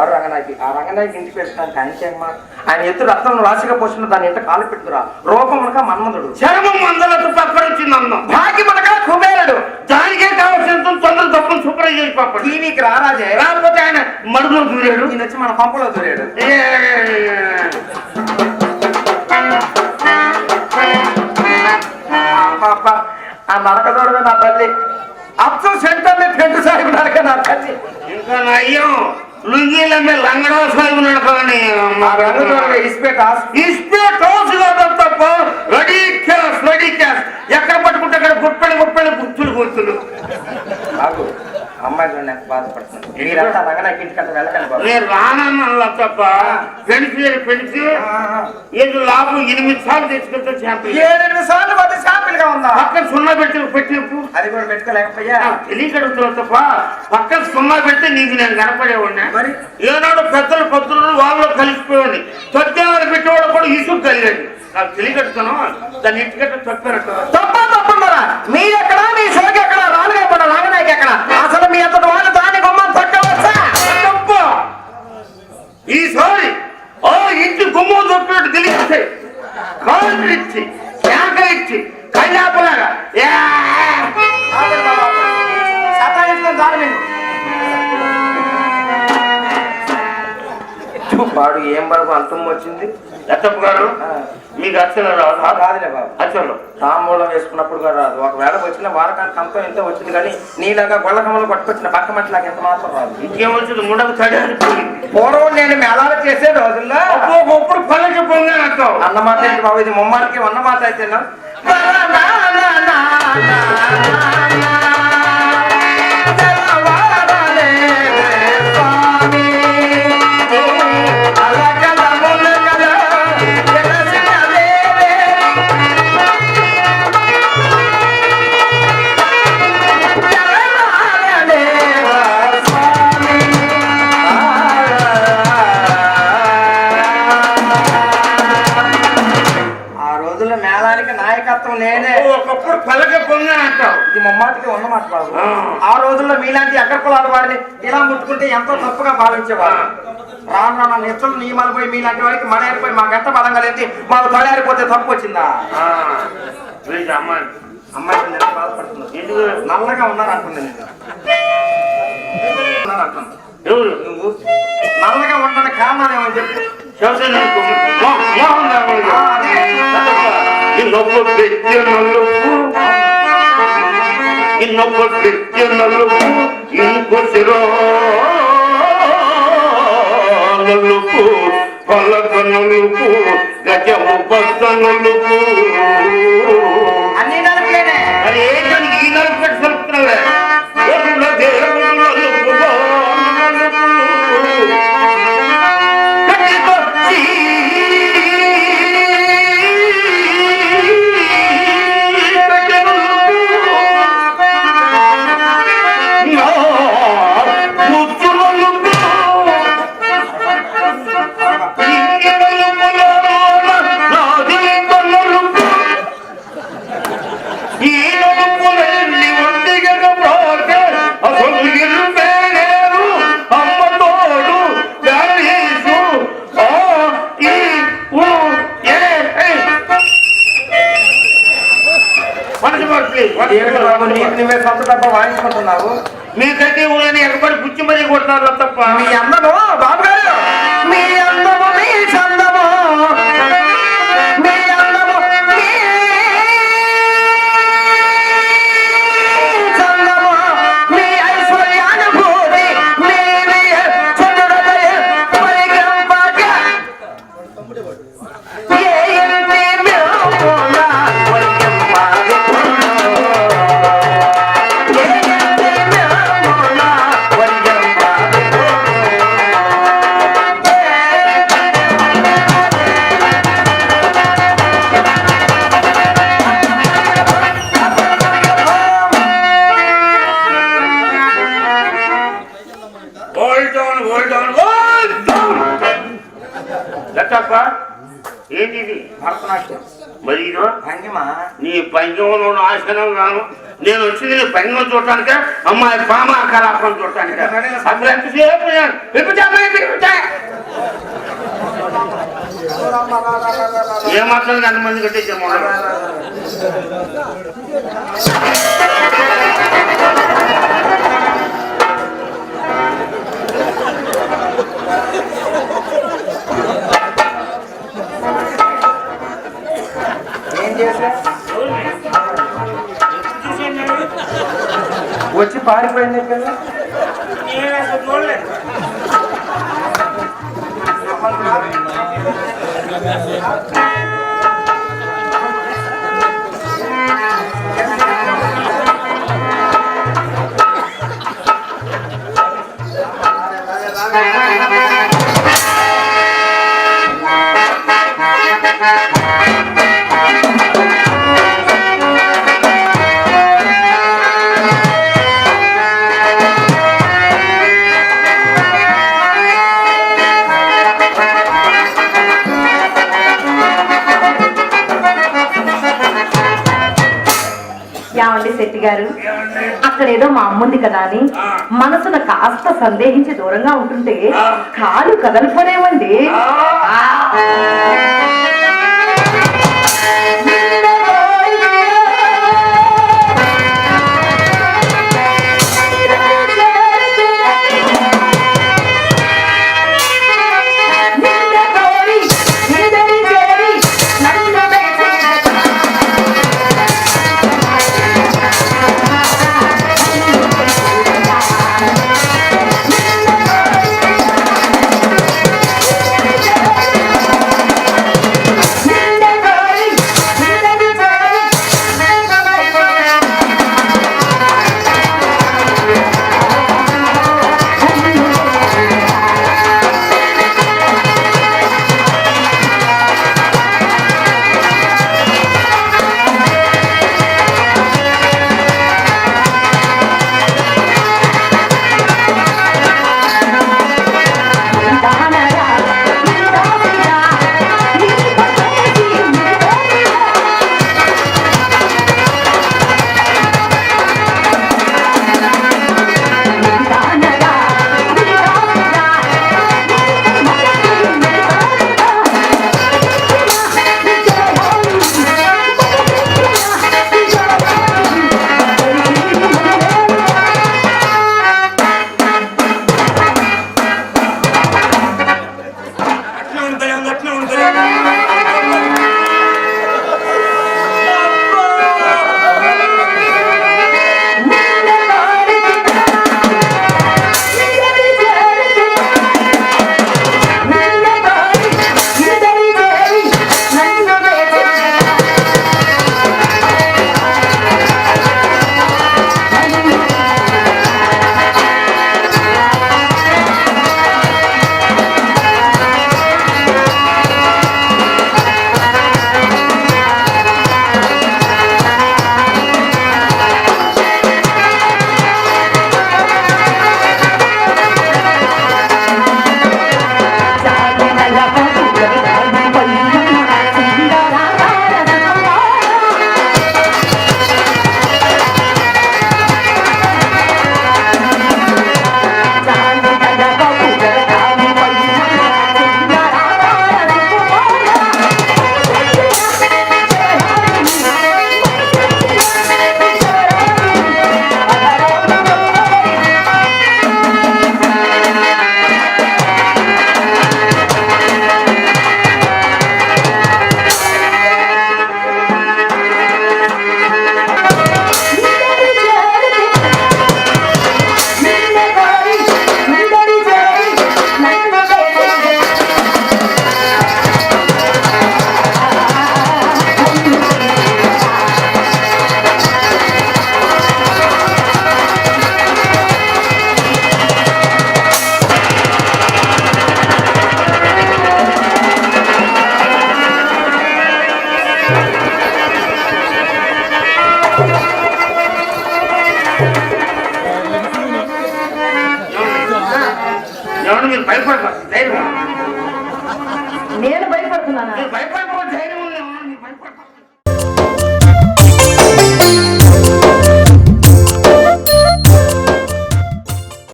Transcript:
పాడు రంగనాయకి. ఆ రంగనాయకి ఇంటికి థ్యాంక్ ఆయన ఎత్తు రక్తం రాశిగా పోసిన దాని ఇంట కాలు పెట్టుకురా. రూపం అనక మన్మధుడు చర్మం మందలతో పక్కన వచ్చింది అన్నం భాగ్యం అనక కుబేరుడు. దానికే కావాల్సినంత తొందర తప్పులు శుభ్రం చేసి పాపడు టీవీకి రారాజే రాకపోతే ఆయన మడుగులో దూరాడు. ఈయన వచ్చి మన పంపలో దూరాడు. ఆ నరకదోడు నా తల్లి. అచ్చం సెంటర్ ఫ్రెండ్ సాహిబ్ నరక నా తల్లి. ఇంకా నయ్యం. సాగు నడకని ఆ రంగుదోడు ఇసిపేట ఇస్తే టోస్ కాదు తప్ప రెడీ క్యాష్ రెడీ క్యాష్. ఎక్కడ పట్టుకుంటే అక్కడ గుప్పలు గుప్పలు గుర్తులు గుర్తులు అమ్మాయిలు నాకు బాధపడుతున్నాను మీరంతా రంగనాయకి ఇంటికంటే వెళ్ళకండి బాబు. నేను రానన్నా తప్ప లాభం ఎనిమిది సార్లు తెచ్చుకుంటే చేప ఏడెనిమిది సార్లు పది షాపులు గా ఉందా? పక్కన సున్నా పెట్టి పెట్టినప్పుడు. అది కూడా పెట్టుకోలేకపోయా? తప్ప పక్కన సున్నా పెడితే నీకు నేను కనపడేవాడిని. మరి? ఏనాడు పెద్దలు పత్రులు వాళ్ళు కలిసిపోయేవాడిని. తొత్తేవాళ్ళు పెట్టేవాడు కూడా ఇసుకు కలిగండి నాకు తెలియకడుతున్నాను దాన్ని ఇంటికట్ట చెప్పారట తప్ప తప్పున్నారా మీరెక్కడ మీ సోకి ఎక్కడ రాలుగా పడ రాగనాయకి ఎక్కడ? ఈసారి ఆ ఇంటి గుమ్మం తొప్పినట్టు తెలిస్తే కాళ్ళు ఇచ్చి శాఖ ఇచ్చి కళ్ళాపలాగా వాడు ఏం బాబు అంతం వచ్చింది? లచ్చప్ప గారు మీకు అచ్చలు రాదు? రాదులే బాబు. అచ్చలు తాంబూలం వేసుకున్నప్పుడు కూడా రాదు. ఒకవేళ వచ్చిన వారకానికి అంతం ఎంతో వచ్చింది కానీ నీలాగా గొల్లకమ్మలు పట్టుకొచ్చిన పక్క మట్టి నాకు ఎంత మాత్రం రాదు. ఇంకేమొచ్చింది ముండకు తడి పోయింది పూర్వం నేను మేళాలు చేసే రోజుల్లో ఒప్పుడు పొంగాను అంటావు అన్నమాట ఏంటి బాబు? ఇది ముమ్మానికి అన్నమాట అయితే అంటావు. ఇది ముమ్మాటికి ఉన్నమాట బాబు ఆ. ఆ రోజుల్లో మీలాంటి అగ్రకులాల వాడిని ఇలా ముట్టుకుంటే ఎంతో తప్పుగా భావించేవారు? రాను రాను నిత్యం నియమాలు పోయి మీలాంటి వారికి మడేరిపోయి మాకు ఎంత బలంగా లేదు మాకు తొలయారిపోతే తప్పు వచ్చిందా? అమ్మాయి. అమ్మాయి బాధపడుతుంది నల్లగా ఉన్నారు అంటుంది నేను. నువ్వు? నల్లగా ఉండడానికి కారణాలు ఏమని చెప్పు. ಇನ್ನೊಬ್ಬ ಬೆಚ್ಚ ನಲ್ಲುಪ್ಪು ಇನ್ನೊಬ್ಬ ಬೆಚ್ಚ ನಲ್ಲುಪ್ಪು సొంత వాయించుకుంటున్నావు? మీకైతే ఊళ్ళని ఎగబడి పుచ్చి మరీ కొడతారు తప్ప. మీ అందము బాబు గారు మీ అందము మరి నీ పంచంలో నాశనం గాను నేను వచ్చింది నీ పంచం చూడటానిక అమ్మాయి పామ కలాపం చూడటానిక. అసలు ఎంతసేపు నేను పిలిపితే అమ్మాయి పిలిపితే. వచ్చి పారిపోయింది కదా యావండి శెట్టి గారు అక్కడ ఏదో మా అమ్ముంది కదా అని. మనసున కాస్త సందేహించి దూరంగా ఉంటుంటే. కాలు కదలిపోనేవండి